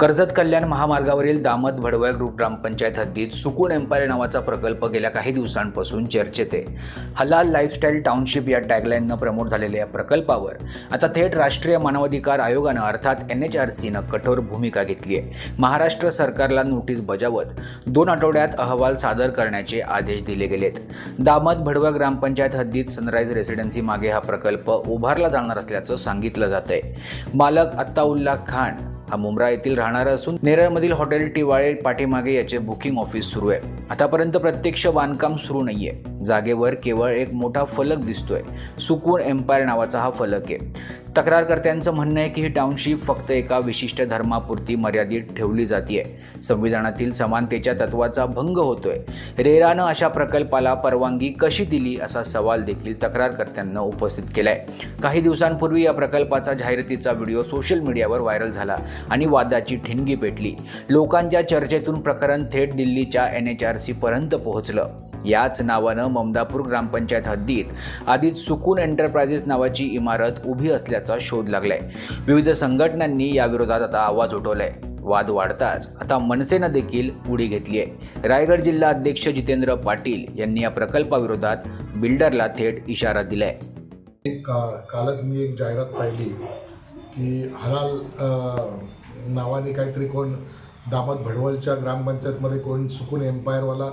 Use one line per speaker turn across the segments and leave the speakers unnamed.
कर्जत कल्याण महामार्गावरील दामद भडवळ ग्रुप ग्रामपंचायत हद्दीत सुकून एम्पायर नावाचा प्रकल्प गेल्या काही दिवसांपासून चर्चेत आहे. हलाल लाईफस्टाईल टाउनशिप या टॅगलाईननं प्रमोट झालेल्या या प्रकल्पावर आता थेट राष्ट्रीय मानवाधिकार आयोगानं अर्थात एन एच आर सीनं कठोर भूमिका घेतली आहे. महाराष्ट्र सरकारला नोटीस बजावत दोन आठवड्यात अहवाल सादर करण्याचे आदेश दिले गेलेत. दामद भडवळ ग्रामपंचायत हद्दीत सनराईज रेसिडेन्सी मागे हा प्रकल्प उभारला जाणार असल्याचं सांगितलं जात आहे मालक अत्ताउल्ला खान हा मुंब्रा येथील राहणारा असून नेरळमधील हॉटेल टिवाळे पाठीमागे याचे बुकिंग ऑफिस सुरू आहे. आतापर्यंत प्रत्यक्ष बांधकाम सुरू नाहीये. जागेवर केवळ एक मोठा फलक दिसतोय. सुकून एम्पायर नावाचा हा फलक आहे. तक्रारकर्त्यांचं म्हणणं आहे की ही टाउनशिप फक्त एका विशिष्ट धर्मापुरती मर्यादित ठेवली जाते संविधानातील समानतेच्या तत्वाचा भंग होतोय. रेरानं अशा प्रकल्पाला परवानगी कशी दिली असा सवाल देखील तक्रारकर्त्यांना उपस्थित केलाय. काही दिवसांपूर्वी या प्रकल्पाचा जाहिरातीचा व्हिडिओ सोशल मीडियावर व्हायरल झाला आणि वादाची ठिणगी पेटली. लोकांच्या चर्चेतून प्रकरण थेट दिल्लीच्या एन एच आर सीपर्यंत पोहोचलं. याच नावानं ममदापूर ग्रामपंचायत हद्दीत आधीच सुकून एंटरप्राइजेस नावाची इमारत उभी असल्याचा शोध लागलाय. विविध संघटनांनी याविरोधात आता आवाज उठवलाय. वाद वाढताच आता मनसेनं देखील उडी घेतली आहे रायगड जिल्हा अध्यक्ष जितेंद्र पाटील यांनी या प्रकल्पाविरोधात बिल्डरला थेट इशारा दिलाय.
का कालच मी एक जाहिरात पाहिली की हलाल नावाने काहीतरी कोण दामत भडवलच्या ग्रामपंचायतमध्ये कोण सुकून एम्पायरवाला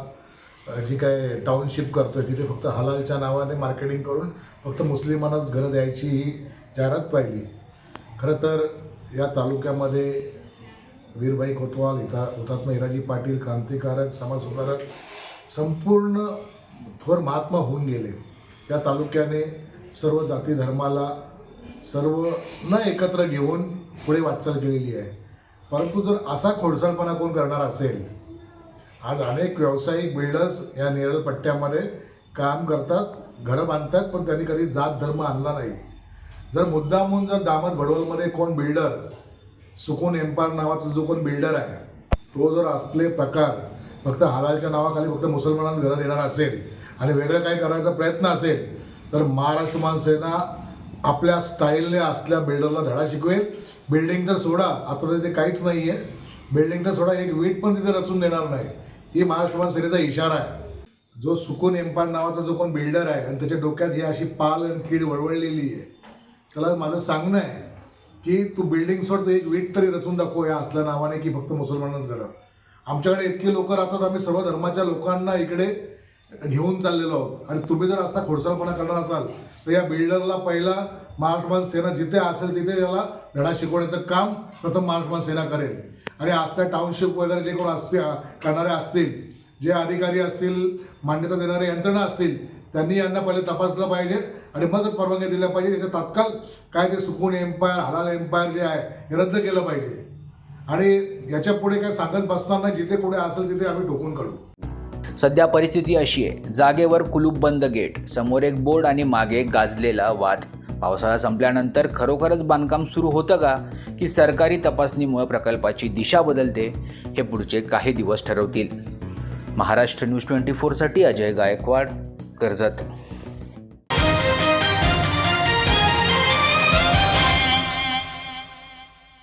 जी काय टाउनशिप करतोय तिथे फक्त हलालच्या नावाने मार्केटिंग करून फक्त मुस्लिमांनाच घरं द्यायची ही जाहिरात पाहिली. खरं तर या तालुक्यामध्ये वीरभाई कोतवाल इथा हुतात्मा हिराजी पाटील क्रांतिकारक समाजसुधारक संपूर्ण थोर महात्मा होऊन गेले. या तालुक्याने सर्व जाती धर्माला सर्व न एकत्र घेऊन पुढे वाटचाल केलेली आहे. परंतु जर असा खोडसाळपणा कोण करणार असेल आज अनेक व्यावसायिक बिल्डर्स या नेरळ पट्ट्यामध्ये काम करतात घरं बांधतात पण त्यांनी कधी जात धर्म आणला नाही. जर मुद्दामून जर दामद भडवलमध्ये कोण बिल्डर सुकून एम्पायर नावाचा जो कोण बिल्डर आहे तो जर असले प्रकार फक्त हलालच्या नावाखाली फक्त मुसलमानांना घरं देणार असेल आणि वेगळं काही करायचा प्रयत्न असेल तर महाराष्ट्र मानसेना आपल्या स्टाईलने असल्या बिल्डरला धडा शिकवेल. बिल्डिंग तर सोडा आता तिथे काहीच नाही आहे बिल्डिंग तर सोडा एक वीट पण तिथे रचून देणार नाही. ही महाराष्ट्र सेनेचा इशारा आहे. जो सुकून एम्पायर नावाचा जो कोण बिल्डर आहे आणि त्याच्या डोक्यात ही अशी पाल आणि कीड वळवळलेली आहे. त्याला माझं सांगणं आहे की तू बिल्डिंग सोड एक वीट तरी रचून दाखव या असल्या नावाने की फक्त मुसलमानच करा आमच्याकडे इतके लोक राहतात आम्ही सर्व धर्माच्या लोकांना इकडे घेऊन चाललेलो आहोत. आणि तुम्ही जर असता खोडसाळपणा करणार असाल तर या बिल्डरला पहिला महाराष्ट्र सेना जिथे असेल तिथे याला धडा शिकवण्याचं काम प्रथम महाराष्ट्र सेना करेल. आणि असल्या टाउनशिप वगैरे जे कोण असते करणारे असतील जे अधिकारी असतील मान्यता देणारे यंत्रणा असतील त्यांनी यांना पहिले तपासलं पाहिजे आणि मगच परवानगी दिल्या पाहिजे. त्याच्या तात्काळ काय ते सुकून एम्पायर हलाल एम्पायर जे आहे हे रद्द केलं पाहिजे. आणि याच्यापुढे काय सांगत बसताना जिथे कुठे असेल तिथे आम्ही ठोकून काढू.
सध्या परिस्थिती अशी आहे. जागेवर कुलूप बंद गेट समोर एक बोर्ड आणि मागे गाजलेला वाद. पावसाळा संपल्यानंतर खरोखरच बांधकाम सुरू होतं का? की सरकारी तपासणीमुळे प्रकल्पाची दिशा बदलते हे पुढचे काही दिवस ठरवतील. महाराष्ट्र न्यूज ट्वेंटी फोरसाठी अजय गायकवाड कर्जत.